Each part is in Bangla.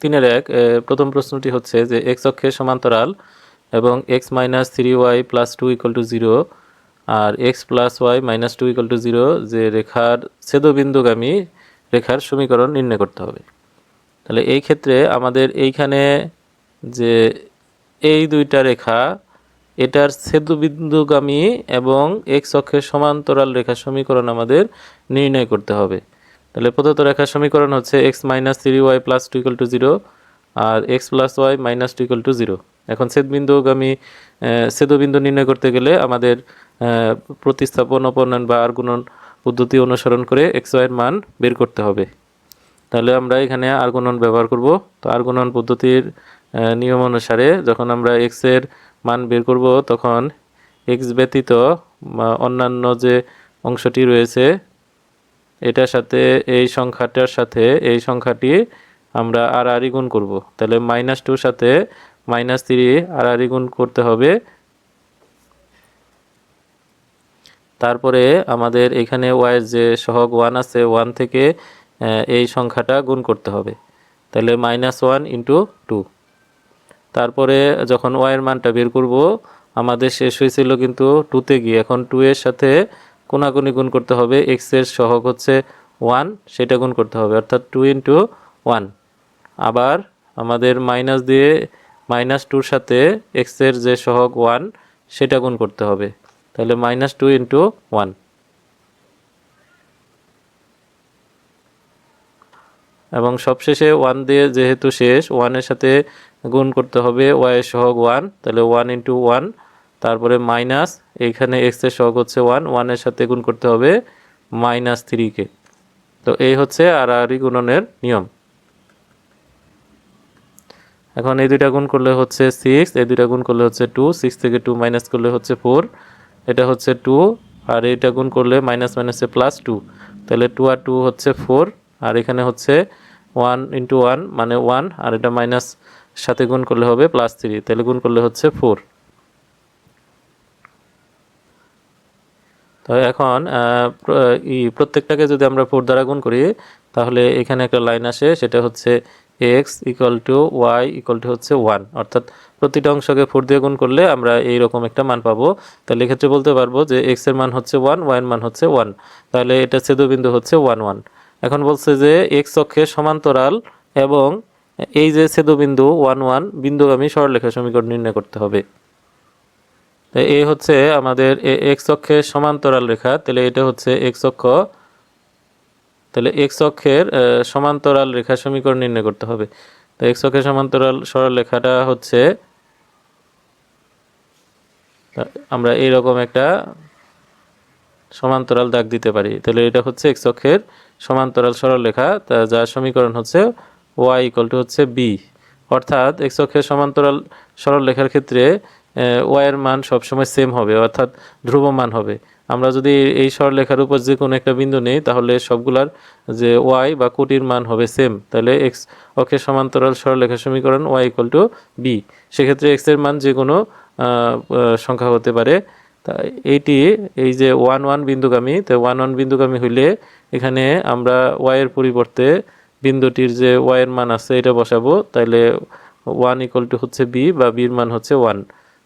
তিনের এক প্রথম প্রশ্নটি হচ্ছে যে এক্স অক্ষের সমান্তরাল এবং X minus three Y plus two equal to zero R X plus Y minus two equal to zero যে রেখার ছেদবিন্দুগামী রেখার সমীকরণ নির্ণয় করতে হবে। তাহলে এই ক্ষেত্রে আমাদের এইখানে যে এই দুইটা রেখা, এটার ছেদবিন্দুগামী এবং এক্স অক্ষের সমান্তরাল রেখার সমীকরণ আমাদের নির্ণয় করতে হবে। তাহলে প্রদত্ত রেখার সমীকরণ হচ্ছে x minus three y plus two equal to zero R x plus y minus two equal to zero এখন ছেদবিন্দুগামী আহ, ছেদবিন্দু নির্ণয় করতে গেলে আমাদের প্রতিস্থাপন অপনয়ন বা আর গুণন পদ্ধতি অনুসরণ করে এক্স ওয়াইয়ের মান বের করতে হবে। তাহলে আমরা এখানে আর্গনন ব্যবহার করব। তো আর্গনন পদ্ধতির আহ, নিয়ম অনুসারে যখন আমরা এক্সের মান বের করব তখন এক্স ব্যতীত অন্যান্য যে অংশটি রয়েছে এটার সাথে, এই সংখ্যাটার সাথে, এই সংখ্যাটি আমরা আর আরই গুণ করব। তাহলে মাইনাস টুর সাথে মাইনাস থ্রি আর আরই গুণ করতে হবে। তারপরে আমাদের এখানে ওয়াইয়ের যে সহগ ওয়ান আছে ওয়ান থেকে এই সংখ্যাটা গুণ করতে হবে। তাহলে মাইনাস ওয়ান ইন্টু টু তারপরে যখন ওয়াইয়ের মানটা বের করব, আমাদের শেষ হয়েছিল কিন্তু টুতে গিয়ে। এখন টু এর সাথে কোনাকুনি গুণ করতে হবে এক্সের সহগ হচ্ছে ওয়ান সেটা গুণ করতে হবে, অর্থাৎ টু ইন্টু ওয়ান আবার আমাদের মাইনাস দিয়ে মাইনাস টুর সাথে এক্সের যে সহগ ওয়ান সেটা গুণ করতে হবে। তাহলে মাইনাস টু ইন্টু ওয়ান এবং সবশেষে ওয়ান দিয়ে যেহেতু শেষ ওয়ানের সাথে গুণ করতে হবে ওয়াই সহগ ওয়ান তাহলে ওয়ান ইন্টু ওয়ান তারপরে মাইনাস এইখানে এক্সের সহগ হচ্ছে ওয়ান ওয়ানের সাথে গুণ করতে হবে মাইনাস থ্রিকে তো এই হচ্ছে আরই গুণনের নিয়ম। এখন এই দুইটা গুণ করলে হচ্ছে সিক্স এই দুইটা গুণ করলে হচ্ছে টু সিক্স থেকে টু মাইনাস করলে হচ্ছে ফোর এটা হচ্ছে টু আর এইটা গুণ করলে মাইনাস মাইনাসে প্লাস টু তাহলে টু আর টু হচ্ছে ফোর আর এখানে হচ্ছে ওয়ান ইন্টু ওয়ান মানে ওয়ান আর এটা মাইনাস সাথে গুণ করলে হবে প্লাস থ্রি তাহলে গুণ করলে হচ্ছে ফোর তো এখন প্রত্যেকটাকে যদি আমরা ফোর দ্বারা গুণ করি, তাহলে এখানে একটা লাইন আসে, সেটা হচ্ছে x equal to y equal to হচ্ছে ওয়ান অর্থাৎ প্রতিটা অংশকে ফোর দিয়ে গুণ করলে আমরা এইরকম একটা মান পাবো। তাহলে এক্ষেত্রে বলতে পারব যে এক্সের মান হচ্ছে ওয়ান ওয়াই এর মান হচ্ছে ওয়ান তাহলে এটা ছেদবিন্দু হচ্ছে ওয়ান ওয়ান এখন বলছে যে এক্স অক্ষের সমান্তরাল এবং এই যে ছেদবিন্দু ওয়ান ওয়ান বিন্দুগামী সরলরেখা সমীকরণ নির্ণয় করতে হবে। তো এই হচ্ছে আমাদের এক্স অক্ষের সমান্তরাল রেখা। তাহলে এটা হচ্ছে এক্স অক্ষ। তাহলে এক্স অক্ষের সমান্তরাল রেখা সমীকরণ নির্ণয় করতে হবে। তো এক্স অক্ষের সমান্তরাল সরল রেখাটা হচ্ছে আমরা এইরকম একটা সমান্তরাল দাগ দিতে পারি। তাহলে এটা হচ্ছে এক্স অক্ষের সমান্তরাল সরল রেখা। তা যার সমীকরণ হচ্ছে ওয়াই ইকুয়াল টু হচ্ছে বি। অর্থাৎ এক্স অক্ষের সমান্তরাল সরল রেখার ক্ষেত্রে ওয়াই এর মান সবসময় সেম হবে, অর্থাৎ ধ্রুব মান হবে। আমরা যদি এই সরলরেখার উপর যে কোনো একটা বিন্দু নেই, তাহলে সবগুলার যে ওয়াই বা কোটির মান হবে সেম তাহলে এক্স অক্ষের সমান্তরাল সরলরেখার সমীকরণ ওয়াই ইকুয়াল টু বি সেক্ষেত্রে এক্সের মান যে কোনো সংখ্যা হতে পারে। তা এইটি এই যে ওয়ান ওয়ান বিন্দুগামী, তো ওয়ান ওয়ান বিন্দুগামী হইলে এখানে আমরা ওয়াইয়ের পরিবর্তে বিন্দুটির যে ওয়াইয়ের মান আছে, এটা বসাবো। তাইলে ওয়ান ইকুয়াল টু হচ্ছে বি বা বির মান হচ্ছে ওয়ান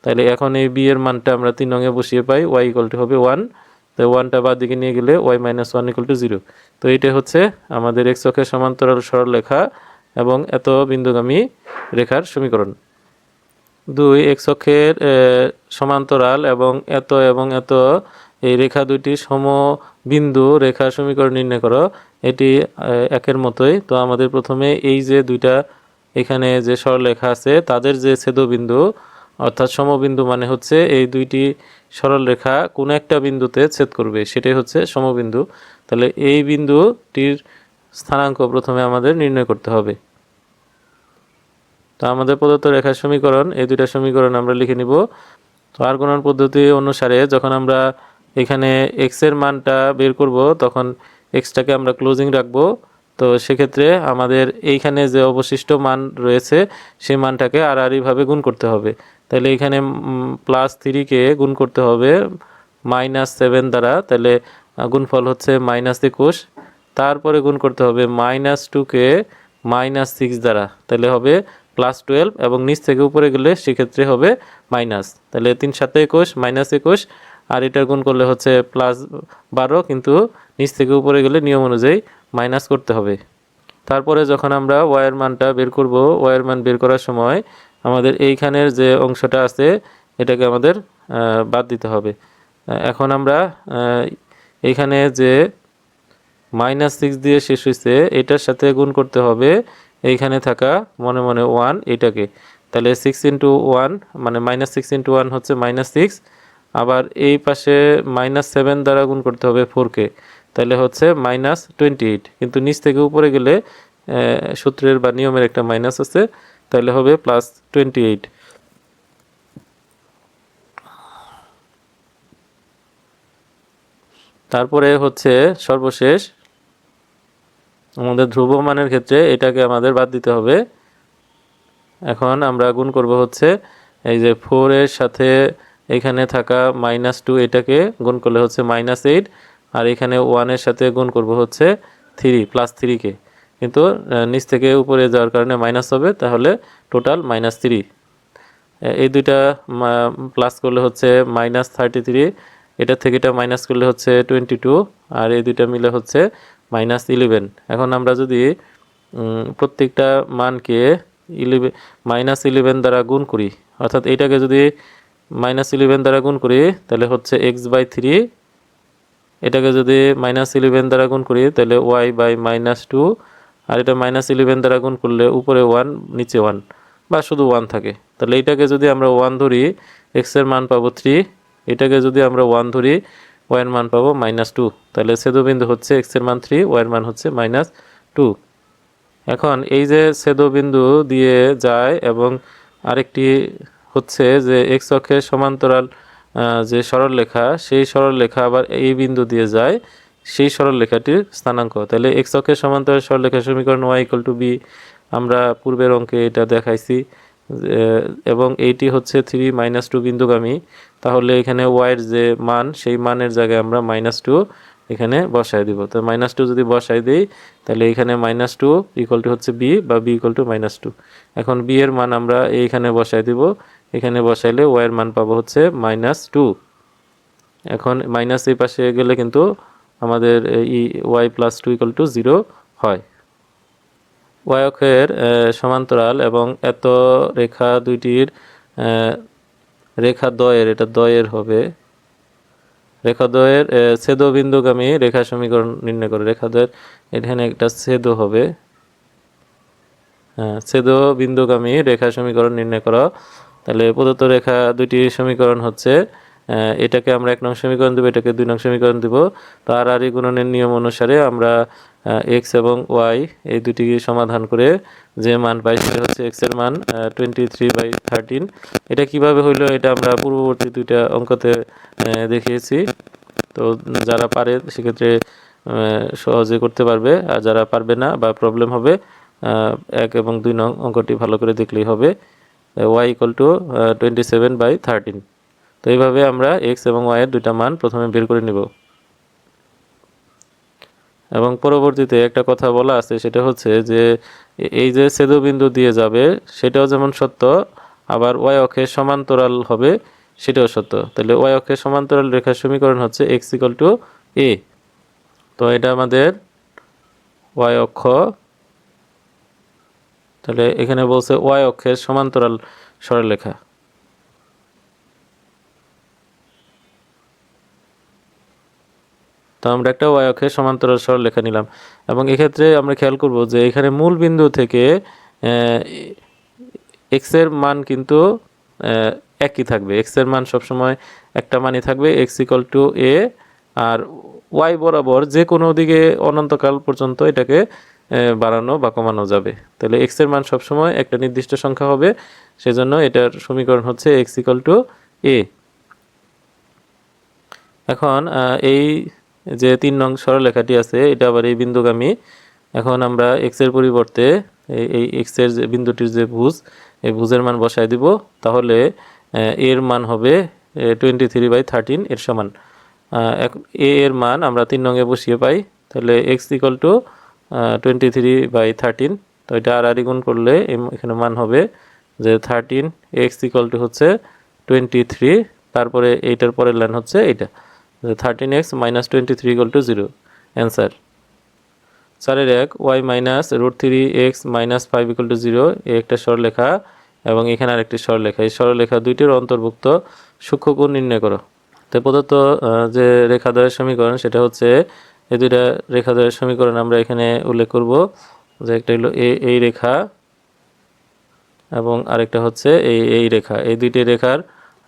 তাহলে এখন এই বি এর মানটা আমরা তিন রঙে বসিয়ে পাই ওয়াই ইকুয়াল টু হবে ওয়ান তো ওয়ানটা বাদ দিকে নিয়ে গেলে y minus one equal to zero তো এইটা হচ্ছে আমাদের এক্স অক্ষের সমান্তরাল সরল রেখা এবং এত বিন্দুগামী রেখার সমীকরণ। দুই এক্স অক্ষের সমান্তরাল এবং এত এবং এত, এই রেখা দুইটি সম বিন্দু রেখার সমীকরণ নির্ণয় করো। এটি একের মতোই। তো আমাদের প্রথমে এই যে দুইটা এখানে যে সরলরেখা আছে, তাদের যে ছেদবিন্দু অর্থাৎ সমবিন্দু মানে হচ্ছে এই দুইটি সরল রেখা কোনো একটা বিন্দুতে ছেদ করবে, সেটাই হচ্ছে সমবিন্দু। তাহলে এই বিন্দুটির স্থানাঙ্ক প্রথমে আমাদের নির্ণয় করতে হবে। তো আমাদের প্রদত্ত রেখার সমীকরণ, এই দুইটা সমীকরণ আমরা লিখে নিব। তো আর্গনন পদ্ধতি অনুসারে যখন আমরা এখানে এক্সের মানটা বের করব, তখন এক্সটাকে আমরা ক্লোজিং রাখব। তো সেক্ষেত্রে আমাদের এইখানে যে অবশিষ্ট মান রয়েছে, সেই মানটাকে আর আরইভাবে গুণ করতে হবে। তাহলে এখানে প্লাস থ্রিকে গুণ করতে হবে মাইনাস সেভেন দ্বারা, তাহলে গুণফল হচ্ছে মাইনাস একুশ। তারপরে গুণ করতে হবে মাইনাস টুকে মাইনাস সিক্স দ্বারা, তাহলে হবে প্লাস টুয়েলভ এবং নিচ থেকে উপরে গেলে সেক্ষেত্রে হবে মাইনাস তাহলে তিন সাথে একুশ মাইনাস একুশ, আর এটার গুণ করলে হচ্ছে প্লাস বারো, কিন্তু নিচ থেকে উপরে গেলে নিয়ম অনুযায়ী মাইনাস করতে হবে। তারপরে যখন আমরা ওয়ার মানটা বের করব ওয়ার মান বের করার সময় আমাদের এইখানের যে অংশটা আছে, এটাকে আমাদের বাদ দিতে হবে। এখন আমরা এইখানে যে মাইনাস সিক্স দিয়ে শেষ হয়েছে এটার সাথে গুণ করতে হবে এইখানে থাকা মনে মনে ওয়ান এটাকে। তাহলে সিক্স ইন্টু ওয়ান মানে মাইনাস সিক্স ইন্টু ওয়ান হচ্ছে মাইনাস সিক্স আবার এই পাশে মাইনাস সেভেন দ্বারা গুণ করতে হবে ফোরকে তাহলে হচ্ছে মাইনাস টোয়েন্টি এইট কিন্তু নিচ থেকে উপরে গেলে সূত্রের বা নিয়মের একটা মাইনাস আছে তাহলে হবে প্লাস টোয়েন্টি এইট তারপরে হচ্ছে সর্বশেষ, আমাদের ধ্রুব মানের ক্ষেত্রে এটাকে আমাদের বাদ দিতে হবে। এখন আমরা গুণ করব হচ্ছে এই যে ফোর এর সাথে এখানে থাকা মাইনাস টু এটাকে গুণ করলে হচ্ছে মাইনাস এইট আর এখানে ওয়ানের সাথে গুণ করব হচ্ছে থ্রি প্লাস থ্রিকে কিন্তু নিচ থেকে উপরে যাওয়ার কারণে মাইনাস হবে, তাহলে টোটাল মাইনাস থ্রি এই দুইটা প্লাস করলে হচ্ছে মাইনাস থার্টি থ্রি এটা থেকে এটা মাইনাস করলে হচ্ছে টোয়েন্টি টু আর এই দুইটা মিলে হচ্ছে মাইনাস ইলেভেন এখন আমরা যদি প্রত্যেকটা মানকে ইলেভেন মাইনাস ইলেভেন দ্বারা গুণ করি, অর্থাৎ এইটাকে যদি মাইনাস ইলেভেন দ্বারা গুণ করি, তাহলে হচ্ছে এক্স বাই থ্রি এটাকে যদি মাইনাস ইলেভেন দ্বারা গুণ করি, তাহলে ওয়াই বাই মাইনাস টু আর এটা মাইনাস ইলেভেন দ্বারা গুণ করলে উপরে ওয়ান নিচে ওয়ান বা শুধু ওয়ান থাকে। তাহলে এটাকে যদি আমরা ওয়ান ধরি এক্সের মান পাবো থ্রি এটাকে যদি আমরা ওয়ান ধরি ওয়াইয়ের মান পাবো মাইনাস টু তাহলে ছেদবিন্দু হচ্ছে এক্সের মান থ্রি ওয়াইয়ের মান হচ্ছে মাইনাস টু এখন এই যে ছেদবিন্দু দিয়ে যায় এবং আরেকটি হচ্ছে যে এক্স অক্ষের সমান্তরাল যে সরলরেখা, সেই সরলরেখা আবার এই বিন্দু দিয়ে যায়। সেই সরলরেখাটির স্থানাঙ্ক। তাহলে এক্স অক্ষের সমান্তরাল সরলরেখা সমীকরণ ওয়াই ইকুয়াল টু বি আমরা পূর্বের অঙ্কে এটা দেখাইছি এবং এইটি হচ্ছে থ্রি মাইনাস টু বিন্দুগামী। তাহলে এখানে ওয়াইয়ের যে মান, সেই মানের জায়গায় আমরা মাইনাস টু এখানে বসাই দিব। তো মাইনাস টু যদি বসাই দিই, তাহলে এখানে মাইনাস টু ইকুয়াল টু হচ্ছে বি বা b equal to minus two এখন বি এর মান আমরা এইখানে বসাই দিব। এখানে বসাইলে ওয়াইয়ের মান পাবো হচ্ছে মাইনাস টু এখন মাইনাস এই পাশে গেলে কিন্তু আমাদের ই y plus two equal to zero হয়। ওয়াই অক্ষের সমান্তরাল এবং এত রেখা দুইটির রেখা দয়ের এটা দয়ের হবে। রেখা দয়ের ছেদবিন্দুগামী রেখা সমীকরণ নির্ণয় করে। রেখা দয়ের এখানে একটা ছেদ হবে। হ্যাঁ ছেদ বিন্দুগামী রেখা সমীকরণ নির্ণয় করা। তাহলে প্রদত্ত রেখা দুইটি সমীকরণ হচ্ছে এটাকে আমরা এক নং সমীকরণ দেবো, এটাকে দুই নং সমীকরণ দিব। তার আর গুণনের নিয়ম অনুসারে আমরা এক্স এবং ওয়াই এই দুটি সমাধান করে যে মান পাই সেটা হচ্ছে এক্সের মান টোয়েন্টি থ্রি বাই থার্টিন এটা কীভাবে হইল এটা আমরা পূর্ববর্তী দুইটা অঙ্কতে দেখিয়েছি। তো যারা পারে সেক্ষেত্রে সহজে করতে পারবে। আর যারা পারবে না বা প্রবলেম হবে এক এবং দুই নং অঙ্কটি ভালো করে দেখলেই হবে। Y equal to twenty seven by thirteen তো এইভাবে আমরা এক্স এবং ওয়াই এর দুইটা মান প্রথমে বের করে নিব। এবং পরবর্তীতে একটা কথা বলা আছে, সেটা হচ্ছে যে এই যে ছেদবিন্দু দিয়ে যাবে, সেটাও যেমন সত্য, আবার ওয়াই অক্ষের সমান্তরাল হবে, সেটাও সত্য। তাহলে ওয়াই অক্ষের সমান্তরাল রেখার সমীকরণ হচ্ছে এক্স ইকাল টু এ তো এটা আমাদের ওয়াই অক্ষ। তাহলে এখানে বলছে ওয়াই অক্ষের সমান্তরাল সরলরেখা। তো আমরা একটা ওয়াই অক্ষের সমান্তরাল সরলরেখা নিলাম। এবং এক্ষেত্রে আমরা খেয়াল করব যে এখানে মূল বিন্দু থেকে এক্সের মান কিন্তু একই থাকবে। এক্সের মান সবসময় একটা মানই থাকবে এক্স ইকাল টু এ আর ওয়াই বরাবর যে কোনো দিকে অনন্তকাল পর্যন্ত এটাকে বাড়ানো বা কমানো যাবে। তাহলে এক্সের মান সবসময় একটা নির্দিষ্ট সংখ্যা হবে, সেজন্য এটার সমীকরণ হচ্ছে এক্স ইকাল টু এ এখন এই যে তিন নং সরলরেখাটি আছে, এটা আবার এই বিন্দুগামী। এখন আমরা এক্সের পরিবর্তে এই এই এক্সের যে বিন্দুটির যে ভুজ, এই ভুজের মান বসায় দিব। তাহলে এর মান হবে টোয়েন্টি থ্রি বাই থার্টিন এর সমান। এ এর মান আমরা তিন নঙ্গে বসিয়ে পাই। তাহলে x equal to twenty three by thirteen তো এটা আর আর করলে এখানে মান হবে যে থার্টিন এক্স ইকাল টু হচ্ছে টোয়েন্টি থ্রি তারপরে এইটার পরের লাইন হচ্ছে এইটা। Thirteen x minus twenty three equal to zero answer চারের এক y minus root three x minus five equal to zero একটা সরলেখা এবং এখানে আরেকটি সরলেখা এই সরলেখা দুইটির অন্তর্ভুক্ত সূক্ষ্মকোণ নির্ণয় করো। তো প্রদত্ত যে রেখাদ্বয়ের সমীকরণ, সেটা হচ্ছে, এই দুইটা রেখাদ্বয়ের সমীকরণ আমরা এখানে উল্লেখ করব, যে একটা হলো এই রেখা, এবং আরেকটা হচ্ছে এই এই রেখা। এই দুইটি রেখার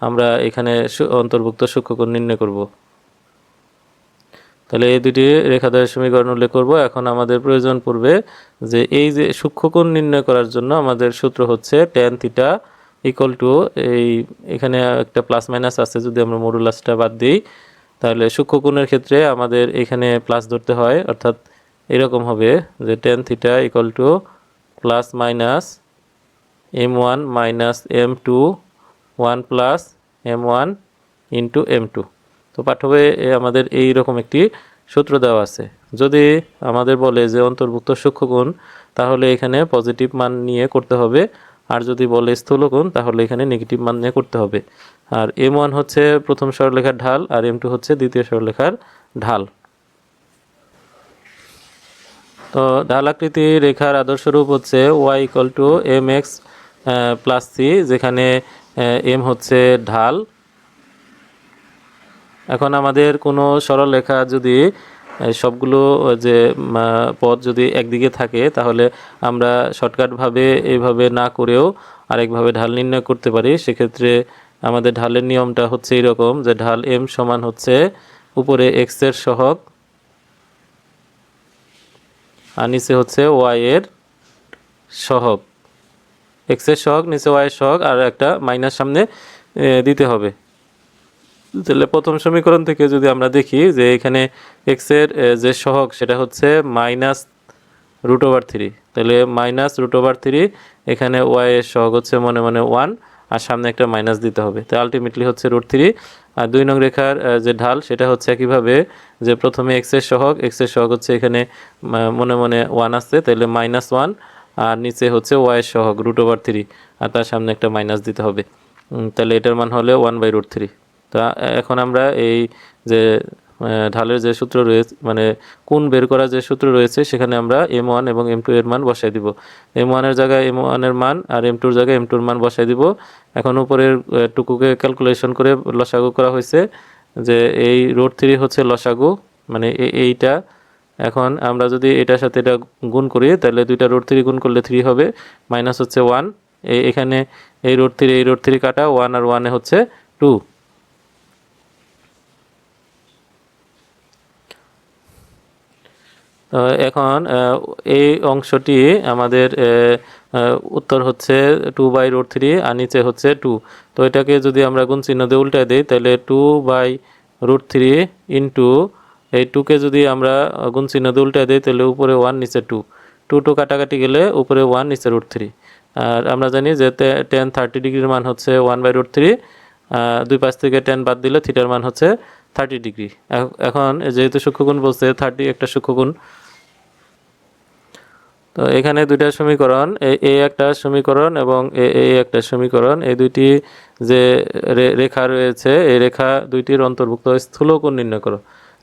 আমরা এখানে অন্তর্ভুক্ত সূক্ষ্মকোণ নির্ণয় করব। তাহলে এই দুটি রেখাদ্বয়ের সমীকরণ উল্লেখ করব। এখন আমাদের প্রয়োজন পড়বে যে এই যে সূক্ষ্মকোণ নির্ণয় করার জন্য আমাদের সূত্র হচ্ছে ট্যান থিটা ইকুয়াল টু এই এখানে একটা প্লাস মাইনাস আছে, যদি আমরা মডুলাসটা বাদ দিই, তাহলে সূক্ষ্মকোণের ক্ষেত্রে আমাদের এখানে প্লাস ধরতে হয়। অর্থাৎ এরকম হবে যে tan theta equal to plus minus m one minus m two one plus m one into m two তো পাঠ্যবে আমাদের এই রকম একটি সূত্র দেওয়া আছে। যদি আমাদের বলে যে অন্তর্ভুক্ত সূক্ষ্মগুণ, তাহলে এখানে পজিটিভ মান নিয়ে করতে হবে। আর যদি বলে স্থূলগুণ, তাহলে এখানে নেগেটিভ মান নিয়ে করতে হবে। আর এম ওয়ান হচ্ছে প্রথম সরলেখার ঢাল, আর এম টু হচ্ছে দ্বিতীয় সরলেখার ঢাল। তো ঢাল ঢালাকৃতি রেখার আদর্শ রূপ হচ্ছে y equal to m x plus c যেখানে এম হচ্ছে ঢাল। এখন আমাদের কোনো সরল রেখা যদি সবগুলো যে পথ যদি একদিকে থাকে, তাহলে আমরা শর্টকাটভাবে এইভাবে না করেও আরেকভাবে ঢাল নির্ণয় করতে পারি। সেক্ষেত্রে আমাদের ঢালের নিয়মটা হচ্ছে এরকম যে, ঢাল এম সমান হচ্ছে উপরে এক্সের সহগ, আর নিচে হচ্ছে ওয়াই এর সহগ। এক্স নিচে ওয়াই এর সহগ, আর একটা মাইনাস সামনে দিতে হবে। তাহলে প্রথম সমীকরণ থেকে যদি আমরা দেখি যে এখানে এক্সের যে সহগ, সেটা হচ্ছে মাইনাস রুট ওভার থ্রি তাহলে মাইনাস রুট ওভার থ্রি এখানে ওয়াই এর সহগ হচ্ছে মনে মনে ওয়ান আর সামনে একটা মাইনাস দিতে হবে। তো আলটিমেটলি হচ্ছে রুট থ্রি আর দুই নং রেখার যে ঢাল, সেটা হচ্ছে একইভাবে যে প্রথমে এক্সের সহগ এক্সের সহগ হচ্ছে এখানে মনে মনে ওয়ান আসছে তাহলে মাইনাস ওয়ান আর নিচে হচ্ছে ওয়াই এর সহগ রুট ওভার থ্রি আর তার সামনে একটা মাইনাস দিতে হবে। তাহলে এটার মান হলে ওয়ান বাই রুট থ্রি তা এখন আমরা এই যে ঢালের যে সূত্র রয়েছে মানে কোন বের করার যে সূত্র রয়েছে, সেখানে আমরা এম ওয়ান এবং এম টু এর মান বসাই দিব। এম ওয়ানের জায়গায় এম ওয়ানের মান আর এম টুর জায়গায় এম টুর মান বসাই দিব। এখন উপরের টুকুকে ক্যালকুলেশন করে লসাগু করা হয়েছে যে এই রোড থ্রি হচ্ছে লসাগু মানে এইটা। এখন আমরা যদি এটার সাথে এটা গুণ করি, তাহলে দুইটা রোড থ্রি গুণ করলে থ্রি হবে মাইনাস হচ্ছে ওয়ান এখানে এই রোড থ্রি এই রোড থ্রি কাটা ওয়ান আর ওয়ানে হচ্ছে টু এখন এই অংশটি আমাদের উত্তর হচ্ছে টু বাই রোড থ্রি আর নিচে হচ্ছে টু তো এটাকে যদি আমরা গুণ চিহ্ন দিয়ে উল্টায় দিই, তাহলে two by root three into এই টুকে যদি আমরা গুণ চিহ্ন দিয়ে উল্টায় দিই, তাহলে উপরে ওয়ান নিচে টু টু টু কাটাকাটি গেলে উপরে ওয়ান নিচে রুট থ্রি আর আমরা জানি যে টেন থার্টি ডিগ্রির মান হচ্ছে ওয়ান বাই রুট থ্রি দুই পাশ থেকে টেন বাদ দিলে থিটার মান হচ্ছে থার্টি ডিগ্রি এখন যেহেতু সূক্ষ্মগুণ বলছে থার্টি একটা সূক্ষ্মগুণ তো এখানে দুইটা সমীকরণ, এ- একটা সমীকরণ এবং এ- একটা সমীকরণ। এই দুইটি যে রেখা রয়েছে, এই রেখা দুইটির অন্তর্ভুক্ত স্থূলকোণ নির্ণয় করো।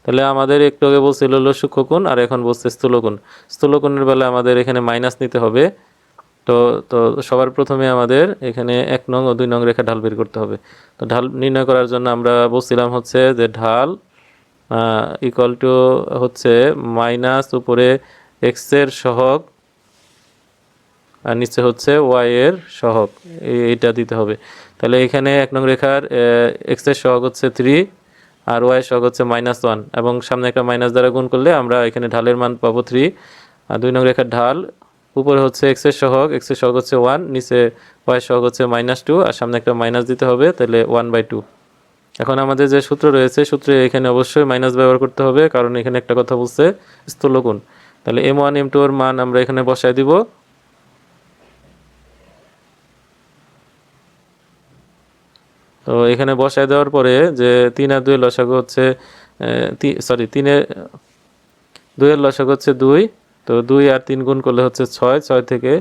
তাহলে আমাদের একটু আগে বলছিল হলো সূক্ষ্মকোণ আর এখন বলছে স্থূলকোণ। স্থূলকোণের বেলা আমাদের এখানে মাইনাস নিতে হবে। তো তো সবার প্রথমে আমাদের এখানে এক নং ও দুই নং রেখা ঢাল বের করতে হবে। তো ঢাল নির্ণয় করার জন্য আমরা বলছিলাম হচ্ছে যে ঢাল ইকুয়াল টু হচ্ছে মাইনাস উপরে এক্সের সহগ আর নিচে হচ্ছে ওয়াই এর সহগ। এই- এইটা দিতে হবে। তাহলে এখানে এক নং রেখার এক্সের সহগ হচ্ছে থ্রি আর ওয়াই সহগ হচ্ছে মাইনাস ওয়ান এবং সামনে একটা মাইনাস দ্বারা গুণ করলে আমরা এখানে ঢালের মান পাবো থ্রি আর দুই নং রেখার ঢাল, উপরে হচ্ছে এক্সের সহগ এক্সের সহগ হচ্ছে ওয়ান নিচে ওয়াই সহগ হচ্ছে মাইনাস টু আর সামনে একটা মাইনাস দিতে হবে, তাহলে ওয়ান বাই টু এখন আমাদের যে সূত্র রয়েছে, সূত্রে এখানে অবশ্যই মাইনাস ব্যবহার করতে হবে, কারণ এখানে একটা কথা বলছে স্থূলগুণ তাহলে এম ওয়ান এম টু এর মান আমরা এখানে বসায় দিব। তো এখানে বসায় দেওয়ার পরে যে তিন আর দুই লসাগু হচ্ছে সরি তিনের দুইয়ের লসাগু হচ্ছে দুই, তো দুই আর তিন গুণ করলে হচ্ছে ছয় ছয় থেকে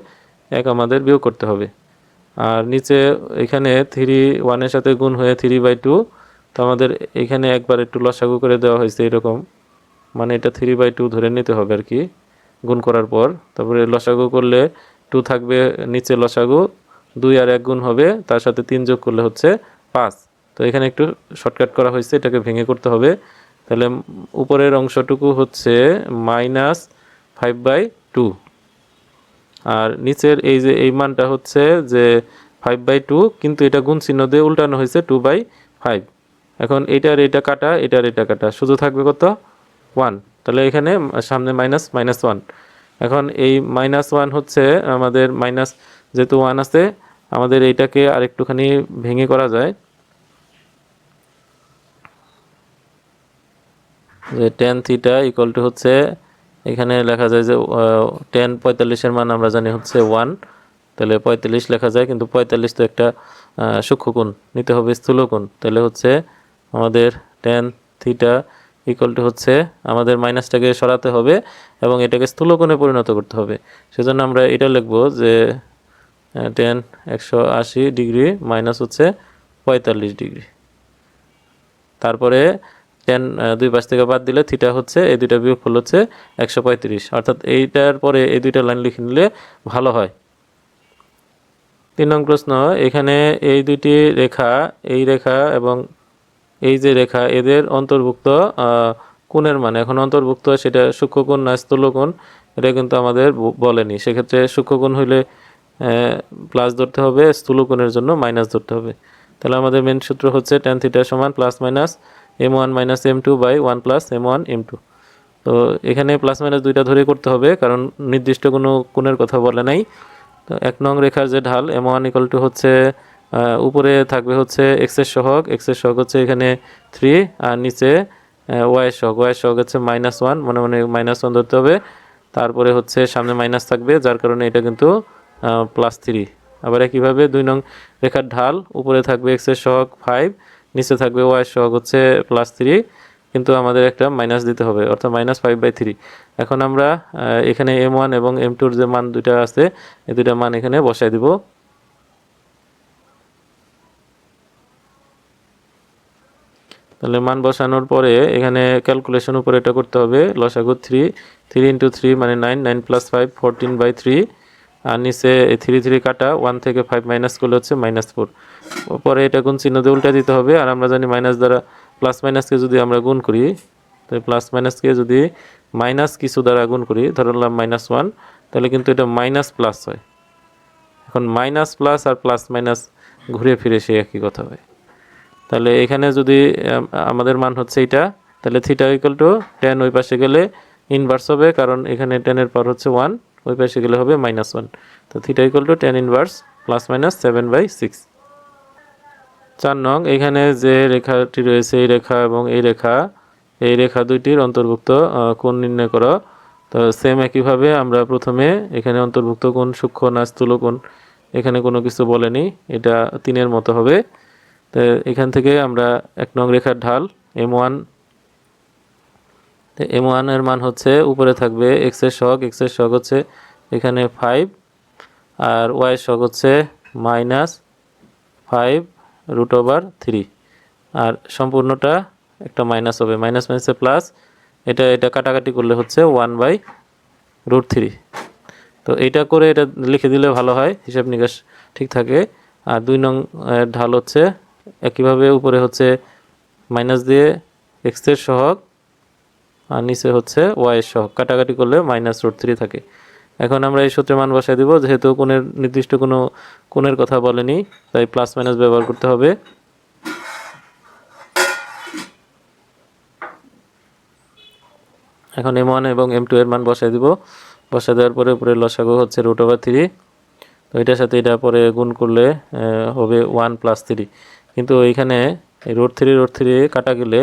এক আমাদের বিয়োগ করতে হবে। আর নিচে এখানে থ্রি ওয়ানের সাথে গুণ হয়ে থ্রি বাই টু তো আমাদের এখানে একবার একটু লসাগু করে দেওয়া হয়েছে এরকম। মানে এটা থ্রি বাই টু ধরে নিতে হবে আর কি, গুণ করার পর। তারপরে লসাগু করলে টু থাকবে নিচে লসাগু, দুই আর এক গুণ হবে, তার সাথে তিন যোগ করলে হচ্ছে পাঁচ তো এখানে একটু শর্টকাট করা হয়েছে, এটাকে ভেঙে করতে হবে। তাহলে উপরের অংশটুকু হচ্ছে মাইনাস ফাইভ বাই টু। আর নিচের এই যে, এই মানটা হচ্ছে যে ফাইভ বাই টু, কিন্তু এটা গুণ চিহ্ন দিয়ে উল্টানো হয়েছে টু বাই ফাইভ। এখন এটার এটা কাটা এটার এটা কাটা, শুধু থাকবে কত? ওয়ান। তাহলে এখানে সামনে মাইনাস মাইনাস ওয়ান। এখন এই মাইনাস ওয়ান হচ্ছে আমাদের মাইনাস যেহেতু ওয়ান আছে আমাদের এইটাকে আরেকটুখানি ভেঙে করা যায়। যে টেন থিটা ইকুয়াল টু হচ্ছে, এখানে লেখা যায় যে টেন পঁয়তাল্লিশের মান আমরা জানি হচ্ছে ওয়ান তাহলে পঁয়তাল্লিশ লেখা যায়, কিন্তু পঁয়তাল্লিশ তো একটা সূক্ষ্মকোণ নিতে হবে স্থূলকোণ তাহলে হচ্ছে আমাদের টেন থিটা ইকুয়াল টু হচ্ছে, আমাদের মাইনাসটাকে সরাতে হবে এবং এটাকে স্থূলকোণে পরিণত করতে হবে। সেজন্য আমরা এটা লিখব যে টেন একশো আশি ডিগ্রি মাইনাস হচ্ছে পঁয়তাল্লিশ ডিগ্রি। তারপরে টেন দুই পাশ থেকে বাদ দিলে থিটা হচ্ছে, এই দুইটা বিয়োগফল হচ্ছে একশো পঁয়ত্রিশ। অর্থাৎ এইটার পরে এই দুইটা লাইন লিখে নিলে ভালো হয়। তিন নং প্রশ্ন, এখানে এই দুইটি রেখা, এই রেখা এবং এই যে রেখা, এদের অন্তর্ভুক্ত কোণের মানে। এখন অন্তর্ভুক্ত সেটা সূক্ষ্মকোণ না স্থূলকোণ, এটা কিন্তু আমাদের বলেনি। সেক্ষেত্রে সূক্ষ্মকোণ হইলে প্লাস ধরতে হবে স্থূলকোণের জন্য মাইনাস ধরতে হবে। তাহলে আমাদের মেন সূত্র হচ্ছে টেন থিটা সমান plus minus m one minus m two by one plus m one m two তো এখানে প্লাস মাইনাস দুইটা ধরে করতে হবে, কারণ নির্দিষ্ট কোনো কোণের কথা বলে নাই। তো এক নং রেখার যে ঢাল এম ওয়ান ইকুয়াল টু হচ্ছে উপরে থাকবে হচ্ছে এক্সের সহগ। এক্সের সহগ হচ্ছে এখানে থ্রি আর নিচে ওয়াই সহগ। ওয়াই সহগ হচ্ছে মাইনাস ওয়ান মনে মনে মাইনাস ওয়ান ধরতে হবে। তারপরে হচ্ছে সামনে মাইনাস থাকবে, যার কারণে এটা কিন্তু প্লাস থ্রি আবার একইভাবে দুই নং রেখার ঢাল, উপরে থাকবে এক্সের সহগ ফাইভ নিচে থাকবে ওয়াই সহগ হচ্ছে প্লাস থ্রি কিন্তু আমাদের একটা মাইনাস দিতে হবে, অর্থাৎ মাইনাস ফাইভ বাই থ্রি এখন আমরা এখানে এম ওয়ান এবং এম টুর যে মান দুইটা আছে, এই দুইটা মান এখানে বসাই দিব। তাহলে মান বসানোর পরে এখানে ক্যালকুলেশন উপরে এটা করতে হবে, লসাগু থ্রি থ্রি ইন্টু থ্রি মানে nine nine plus five fourteen by three আর নিচে থ্রি থ্রি কাটা ওয়ান থেকে ফাইভ মাইনাস করলে হচ্ছে মাইনাস ফোর পরে এটা গুণ চিহ্ন দিয়ে উল্টা দিতে হবে, আর আমরা জানি মাইনাস দ্বারা প্লাস মাইনাসকে যদি আমরা গুণ করি তো প্লাস মাইনাসকে যদি মাইনাস কিছু দ্বারা গুণ করি ধরলাম মাইনাস ওয়ান তাহলে কিন্তু এটা মাইনাস প্লাস হয়। এখন মাইনাস প্লাস আর প্লাস মাইনাস ঘুরে ফিরে সেই একই কথা হয়। তাহলে এখানে যদি আমাদের মান হচ্ছে এটা তাহলে থিটা ইকুয়াল টু টেন ওই পাশে গেলে ইনভার্স হবে, কারণ এখানে টেনের পর হচ্ছে ওয়ান ওই পাশে গেলে হবে মাইনাস ওয়ান তো theta equal to tan inverse plus minus seven by six চার নং, এখানে যে রেখাটি রয়েছে, এই রেখা এবং এই রেখা এই রেখা দুইটির অন্তর্ভুক্ত কোণ নির্ণয় করো। তো সেম একইভাবে আমরা প্রথমে এখানে অন্তর্ভুক্ত কোণ, সূক্ষ্ম না স্থূল কোণ, এখানে কোনো কিছু বলেনি, এটা তিনের মতো হবে। তো এখান থেকে আমরা এক নং রেখার ঢাল এম ওয়ান এম ওয়ানের মান হচ্ছে উপরে থাকবে এক্সের শক এক্সের শক হচ্ছে এখানে ফাইভ আর ওয়াই শক হচ্ছে minus five root over three আর সম্পূর্ণটা একটা মাইনাস হবে। মাইনাস মাইনাসে প্লাস এটা এটা কাটাকাটি করলে হচ্ছে ওয়ান বাই রুট থ্রি তো এইটা করে এটা লিখে দিলে ভালো হয়, হিসাব নিকাশ ঠিক থাকে। আর দুই নং ঢাল হচ্ছে একইভাবে উপরে হচ্ছে মাইনাস দিয়ে এক্সের সহগ আর নিচে হচ্ছে ওয়াই এর সহগ। কাটাকাটি করলে মাইনাস রুট থ্রি থাকে। এখন আমরা এই সূত্রে মান বসাই দিব, যেহেতু কোণের নির্দিষ্ট কোনো কোণের কথা বলেনি, তাই প্লাস মাইনাস ব্যবহার করতে হবে। এখন এম ওয়ান এবং এম টু এর মান বসাই দিব। বসাই দেওয়ার পরে উপরে লসাগু হচ্ছে রুট ওভার থ্রি তো এটার সাথে এটা পরে গুণ করলে হবে ওয়ান প্লাস থ্রি কিন্তু এইখানে রোড থ্রি রোড থ্রি কাটা গেলে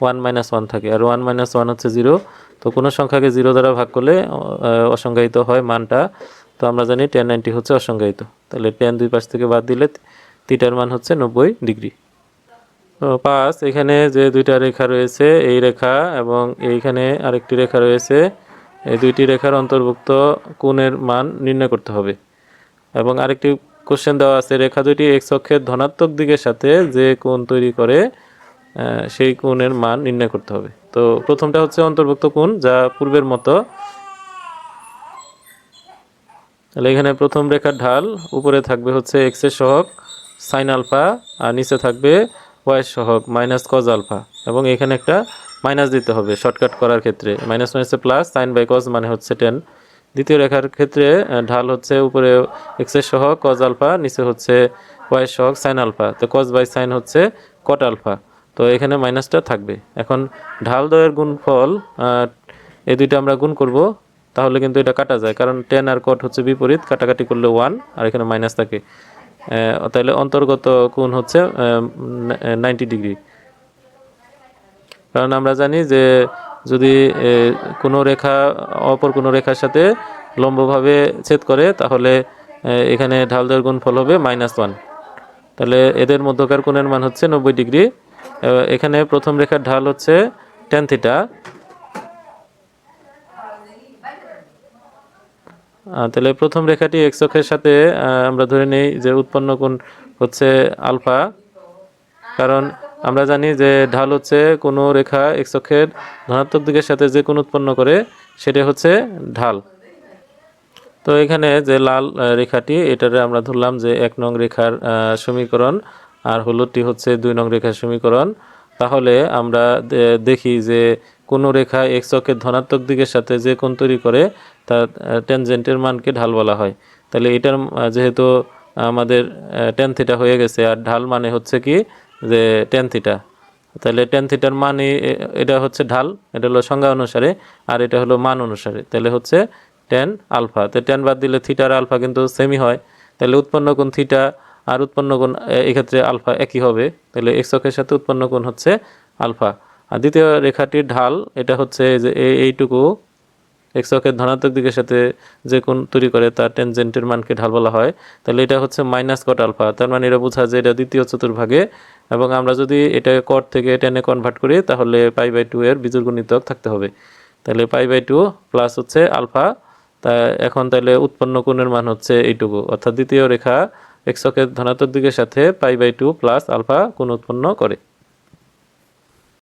ওয়ান মাইনাস ওয়ান থাকে। আর ওয়ান মাইনাস ওয়ান হচ্ছে জিরো তো কোনো সংখ্যাকে জিরো দ্বারা ভাগ করলে অসংজ্ঞায়িত হয় মানটা। তো আমরা জানি টেন নাইনটি হচ্ছে অসংজ্ঞায়িত। তাহলে টেন দুই পাশ থেকে বাদ দিলে তিটার মান হচ্ছে নব্বই ডিগ্রি। পাঁচ এখানে যে দুইটা রেখা রয়েছে, এই রেখা এবং এইখানে আরেকটি রেখা রয়েছে, এই দুইটি রেখার অন্তর্ভুক্ত কোণের মান নির্ণয় করতে হবে। এবং আরেকটি কোশ্চেন দেওয়া আছে, রেখা দুইটি এক্স অক্ষের ধনাত্মক দিকের সাথে যে কোণ তৈরি করে সেই কোণের মান নির্ণয় করতে হবে। তো প্রথমটা হচ্ছে অন্তর্ভুক্ত কোণ, যা পূর্বের মতো। তাহলে এখানে প্রথম রেখার ঢাল, উপরে থাকবে হচ্ছে এক্সের সহগ সাইন আলফা, আর নিচে থাকবে ওয়াই সহগ মাইনাস কজ আলফা। এবং এখানে একটা মাইনাস দিতে হবে শর্টকাট করার ক্ষেত্রে। মাইনাস মাইনাসে প্লাস সাইন বাই কজ মানে হচ্ছে টেন দ্বিতীয় রেখার ক্ষেত্রে ঢাল হচ্ছে উপরে এক্সের সহগ কজ আলফা, নিচে হচ্ছে ওয়াই সহগ সাইন আলফা। তো কজ বাই সাইন হচ্ছে কট আলফা। তো এখানে মাইনাসটা থাকবে। এখন ঢাল দয়ের গুণফল এই দুইটা আমরা গুণ করব, তাহলে কিন্তু এটা কাটা যায়, কারণ টেন আর কট হচ্ছে বিপরীত, কাটাকাটি করলে ওয়ান আর এখানে মাইনাস থাকে। তাহলে অন্তর্গত কোণ হচ্ছে নাইনটি ডিগ্রি কারণ আমরা জানি যে যদি কোনো রেখা, অপর কোনো রেখার সাথে লম্বভাবে ছেদ করে, তাহলে এখানে ঢাল দেওয়ার গুণফল হবে মাইনাস ওয়ান তাহলে এদের মধ্যকার কোণের মান হচ্ছে নব্বই ডিগ্রি এখানে প্রথম রেখার ঢাল হচ্ছে টেন থিটা তাহলে প্রথম রেখাটি এক্স অক্ষের সাথে আমরা ধরে নেই যে উৎপন্ন কোণ হচ্ছে আলফা। কারণ আমরা জানি যে ঢাল হচ্ছে কোনো রেখা এক্স অক্ষের ধনাত্মক দিকের সাথে যে কোণ উৎপন্ন করে, সেটা হচ্ছে ঢাল। তো এখানে যে লাল রেখাটি, এটারে আমরা ধরলাম যে এক নং রেখার সমীকরণ। আর হলুদটি হচ্ছে দুই নং রেখার সমীকরণ। তাহলে আমরা দেখি যে কোনো রেখা এক্স অক্ষের ধনাত্মক দিকের সাথে যে কোণ তৈরি করে তার টেনজেন্টের মানকে ঢাল বলা হয়। তাহলে এটার যেহেতু আমাদের টেন থিটা হয়ে গেছে, আর ঢাল মানে হচ্ছে কি যে টেন থিটা তাহলে টেন থিটার মানে এ- এটা হচ্ছে ঢাল, এটা হলো সংজ্ঞা অনুসারে, আর এটা হলো মান অনুসারে। তাহলে হচ্ছে টেন আলফা তো টেন বাদ দিলে থিটা আর আলফা কিন্তু সেমই হয়। তাহলে উৎপন্ন কোন থিটা আর উৎপন্ন কোণ এক্ষেত্রে আলফা একই হবে। তাহলে এক্স অক্ষের সাথে উৎপন্ন কোণ হচ্ছে আলফা। আর দ্বিতীয় রেখাটির ঢাল, এটা হচ্ছে যে এই- এইটুকু এক্স অক্ষের ধনাত্মক দিকের সাথে যে কোণ তৈরি করে, তার টেনজেন্টের মানকে ঢাল বলা হয়। তাহলে এটা হচ্ছে মাইনাস কট আলফা তার মানে এটা বোঝা যে এটা দ্বিতীয় চতুর্ভাগে। এবং আমরা যদি এটা কট থেকে টেনে কনভার্ট করি, তাহলে পাই বাই টু এর গুণিতক থাকতে হবে। তাহলে পাই বাই টু প্লাস হচ্ছে আলফা তা এখন তাহলে উৎপন্ন কোণের মান হচ্ছে এইটুকু। অর্থাৎ দ্বিতীয় রেখা এক্স অক্ষের ধনাত্মক দিকের সাথে pi by two plus alpha কোন উৎপন্ন করে।